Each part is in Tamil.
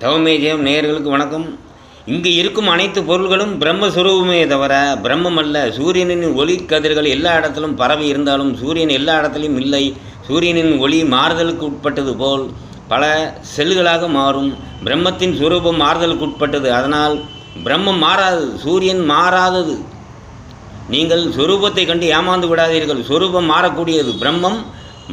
தவமே ஜெயம் நேயர்களுக்கு வணக்கம். இங்கு இருக்கும் அனைத்து பொருள்களும் பிரம்மஸ்வரூபமே தவிர பிரம்மம் அல்ல சூரியனின் ஒளி கதிர்கள் எல்லா இடத்திலும் பரவி இருந்தாலும் சூரியன் எல்லா இடத்திலும் இல்லை. சூரியனின் ஒளி மாறுதலுக்கு உட்பட்டது போல் பல செல்களாக மாறும். பிரம்மத்தின் சுரூபம் மாறுதலுக்கு உட்பட்டது. அதனால் பிரம்மம் மாறாது சூரியன் மாறாதது. நீங்கள் சொரூபத்தை கண்டு ஏமாந்து விடாதீர்கள். சொரூபம் மாறக்கூடியது. பிரம்மம்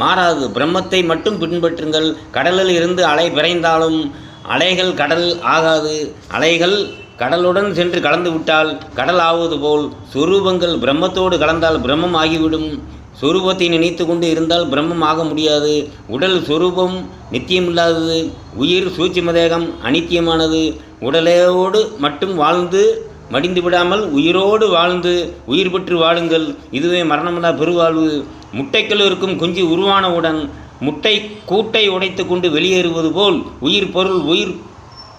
மாறாது. பிரம்மத்தை மட்டும் பின்பற்றுங்கள். கடலில் இருந்து அலை விரைந்தாலும் அலைகள் கடல் ஆகாது. அலைகள் கடலுடன் சென்று கலந்து விட்டால் கடல் ஆவது போல் சொரூபங்கள் பிரம்மத்தோடு கலந்தால் பிரம்மம் ஆகிவிடும். சொரூபத்தை நினைத்து கொண்டு இருந்தால் பிரம்மம் ஆக முடியாது. உடல் சொரூபம் நித்தியமில்லாதது. உயிர் சூட்சிமதேகம் அனித்தியமானது. உடலையோடு மட்டும் வாழ்ந்து மடிந்து விடாமல் உயிரோடு வாழ்ந்து உயிர் பெற்று வாழுங்கள். இதுவே மரணமில்லா பெருவாழ்வு. முட்டைக்குள் இருக்கும் குஞ்சு உருவானவுடன் முட்டை கூட்டை உடைத்து கொண்டு வெளியேறுவது போல் உயிர் பொருள் உயிர்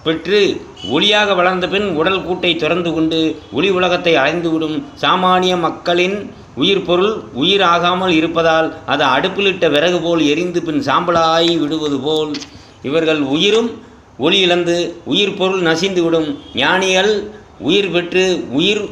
பெற்று ஒளியாக வளர்ந்த பின் உடல் கூட்டை திறந்து கொண்டு ஒளி உலகத்தை அடைந்துவிடும் சாமானிய மக்களின் உயிர் பொருள் உயிர் ஆகாமல் இருப்பதால் அது அடுப்பிலிட்ட விறகு போல் எரிந்து பின் சாம்பலாகி விடுவது போல் இவர்கள் உயிரும் ஒளி இழந்து உயிர் பொருள் நசிந்துவிடும் ஞானிகள் உயிர் பெற்று உயிர்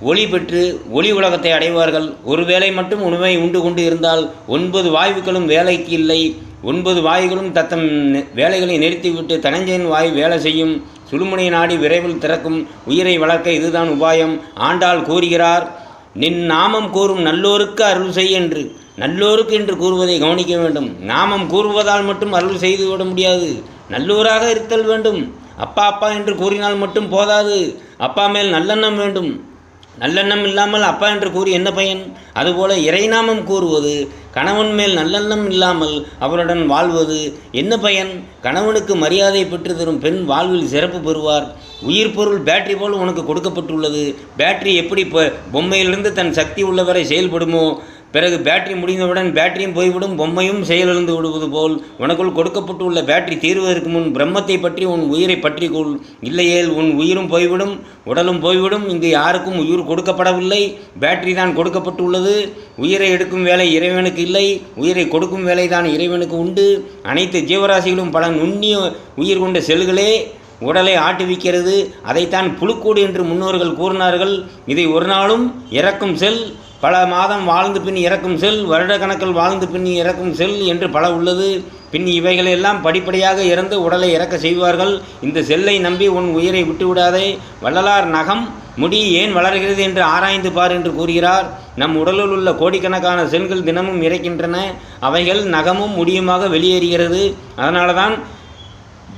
ஒளி பெற்று ஒளி உலகத்தை அடைவார்கள். ஒரு வேளை மட்டும் உணவை உண்டு கொண்டு இருந்தால் ஒன்பது வாயுக்களும் வேலைக்கு இல்லை. ஒன்பது வாயுகளும் தத்தம் வேலைகளை நிறுத்திவிட்டு தனஞ்சயன் வாயு வேலை செய்யும். சுழுமுனை நாடி விரைவில் திறக்கும். உயிரை வளர்க்க இதுதான் உபாயம். ஆண்டாள் கூறுகிறார் நின் நாமம் கூறும் நல்லோருக்கு அருள் செய் என்று. நல்லோருக்கு என்று கூறுவதை கவனிக்க வேண்டும். நாமம் கூறுவதால் மட்டும் அருள் செய்து விட முடியாது. நல்லோராக இருத்தல் வேண்டும். அப்பா அப்பா என்று கூறினால் மட்டும் போதாது. அப்பா மேல் நல்லெண்ணம் வேண்டும். நல்லெண்ணம் இல்லாமல் அப்பா என்று கூறி என்ன பயன்? அதுபோல இறைநாமம் கூறுவது கணவன் மேல் நல்லெண்ணம் இல்லாமல் அவருடன் வாழ்வது என்ன பயன்? கணவனுக்கு மரியாதை பெற்று தரும் பெண் வாழ்வில் சிறப்பு பெறுவார். உயிர் பொருள் பேட்டரி போல் உனக்கு கொடுக்கப்பட்டுள்ளது. பேட்டரி எப்படி இப்போ பொம்மையிலிருந்து தன் சக்தி உள்ளவரை செயல்படுமோ? பிறகு பேட்டரி முடிந்தவுடன் பேட்டரியும் போய்விடும் பொம்மையும் செயலிழந்து விடுவது போல். உனக்குள் கொடுக்கப்பட்டுள்ள பேட்டரி தீர்வதற்கு முன் பிரம்மத்தை பற்றி உன் உயிரை பற்றிக்கொள் இல்லையேல் உன் உயிரும் போய்விடும் உடலும் போய்விடும். இங்கு யாருக்கும் உயிர் கொடுக்கப்படவில்லை. பேட்டரி தான் கொடுக்கப்பட்டுள்ளது. உயிரை எடுக்கும் வேலை இறைவனுக்கு இல்லை. உயிரை கொடுக்கும் வேலை தான் இறைவனுக்கு உண்டு. அனைத்து ஜீவராசிகளும் பல நுண்ணிய உயிர் கொண்ட செல்களே உடலை ஆட்டுவிக்கிறது. அதைத்தான் புழுக்கூடு என்று முன்னோர்கள் கூறினார்கள். இதை ஒரு நாளும் இறக்கும் செல் பல மாதம் வாழ்ந்து பின் இறக்கும் செல் வருடக்கணக்கில் வாழ்ந்து பின் இறக்கும் செல் என்று பல உள்ளது. பின் இவைகளெல்லாம் படிப்படியாக இறந்து உடலை இறக்க செய்வார்கள். இந்த செல்லை நம்பி உன் உயிரை விட்டுவிடாதே. வள்ளலார் நகம் முடி ஏன் வளர்கிறது என்று ஆராய்ந்து பார் என்று கூறுகிறார். நம் உடலில் உள்ள கோடிக்கணக்கான செல்கள் தினமும் இறக்கின்றன. அவைகள் நகமும் முடியுமாக வெளியேறுகிறது. அதனால தான்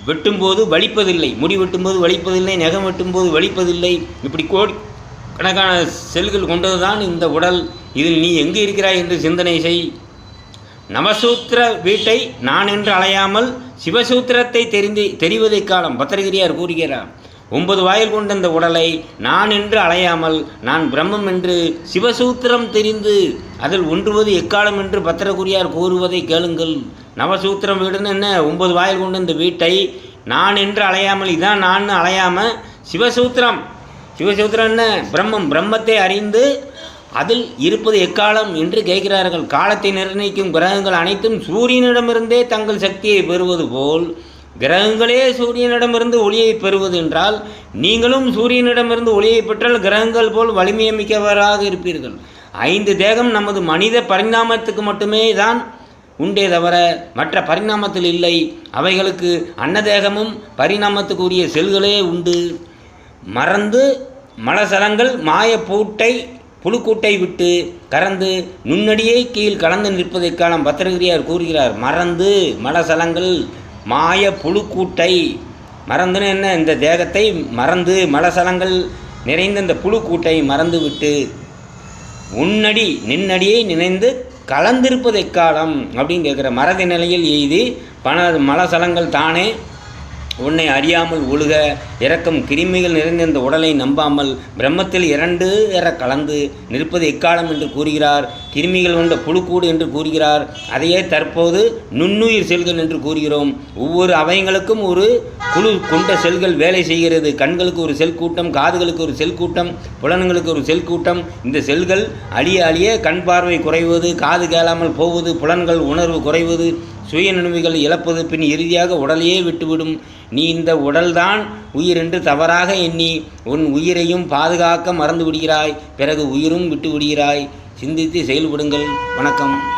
வெட்டும்போது வலிப்பதில்லை முடி வெட்டும்போது வலிப்பதில்லை நகம் வெட்டும்போது வலிப்பதில்லை. இப்படி கோடி கணக்கான செல்கள் கொண்டதுதான் இந்த உடல். இதில் நீ எங்கு இருக்கிறாய் என்று சிந்தனை செய். நவசூத்திர வீட்டை நான் என்று அலையாமல் சிவசூத்திரத்தை தெரிந்து தெரிவதை காலம் பத்திரகிரியார் கூறுகிறார். ஒன்பது வாயில் கொண்ட இந்த உடலை நான் என்று அலையாமல் நான் பிரம்மம் என்று சிவசூத்திரம் தெரிந்து அதில் ஒன்றுவது எக்காலம் என்று பத்திரகுரியார் கூறுவதை கேளுங்கள். நவசூத்திரம் வீடுன்னு என்ன? ஒன்பது வாயில் கொண்ட இந்த வீட்டை நான் என்று அலையாமல் இதான் நான் அலையாமல் சிவசூத்திரம். சிவசூத்திரம் என்ன? பிரம்மம் பிரம்மத்தை அறிந்து அதில் இருப்பது எக்காலம் என்று கேட்கிறார்கள். காலத்தை நிர்ணயிக்கும் கிரகங்கள் அனைத்தும் சூரியனிடமிருந்தே தங்கள் சக்தியை பெறுவது போல் கிரகங்களே சூரியனிடமிருந்து ஒளியை பெறுவது என்றால் நீங்களும் சூரியனிடமிருந்து ஒளியை பெற்றால் கிரகங்கள் போல் வலிமையமிக்கவராக இருப்பீர்கள். ஐந்து தேகம் நமது மனித பரிணாமத்துக்கு மட்டுமே தான் உண்டே தவிர மற்ற பரிணாமத்தில் இல்லை. அவைகளுக்கு அன்னதேகமும் பரிணாமத்துக்குரிய செல்களே உண்டு. மறந்து மலசலங்கள் மாயப்பூட்டை புழுக்கூட்டை விட்டு கறந்து நுண்ணடியை கீழ் கலந்து நிற்பதைக் காலம் பத்திரகிரியார் கூறுகிறார். மறந்து மலசலங்கள் மாய புழுக்கூட்டை. மறந்துன்னு என்ன? இந்த தேகத்தை மறந்து மலசலங்கள் நிறைந்த இந்த புழுக்கூட்டை மறந்து விட்டு உன்னடி நின்னடியை நினைந்து கலந்திருப்பதை காலம் அப்படின்னு கேட்குற மறதி நிலையில் எய்தி பண மலசலங்கள் தானே உன்னை அறியாமல் ஒழுக இறக்கும் கிருமிகள் நிறைந்த இந்த உடலை நம்பாமல் பிரம்மத்தில் இரண்டு எற கலந்து நிற்பது எக்காலம் என்று கூறுகிறார். கிருமிகள் கொண்ட புழுக்கூடு என்று கூறுகிறார். அதையே தற்போது நுண்ணுயிர் செல்கள் என்று கூறுகிறோம். ஒவ்வொரு அவயங்களுக்கும் ஒரு குழு கொண்ட செல்கள் வேலை செய்கிறது. கண்களுக்கு ஒரு செல் கூட்டம் காதுகளுக்கு ஒரு செல் கூட்டம் புலன்களுக்கு ஒரு செல் கூட்டம். இந்த செல்கள் அழிய அழிய கண் பார்வை குறைவது காது கேளாமல் போவது புலன்கள் உணர்வு குறைவது சுய நினைவுகள் இழப்பது பின் இறுதியாக உடலையே விட்டுவிடும். நீ இந்த உடல்தான் உயிர் என்று தவறாக எண்ணி உன் உயிரையும் பாதுகாக்க மறந்து விடுகிறாய் பிறகு உயிரும் விட்டு விடுகிறாய் சிந்தித்து செயல்படுங்கள். வணக்கம்.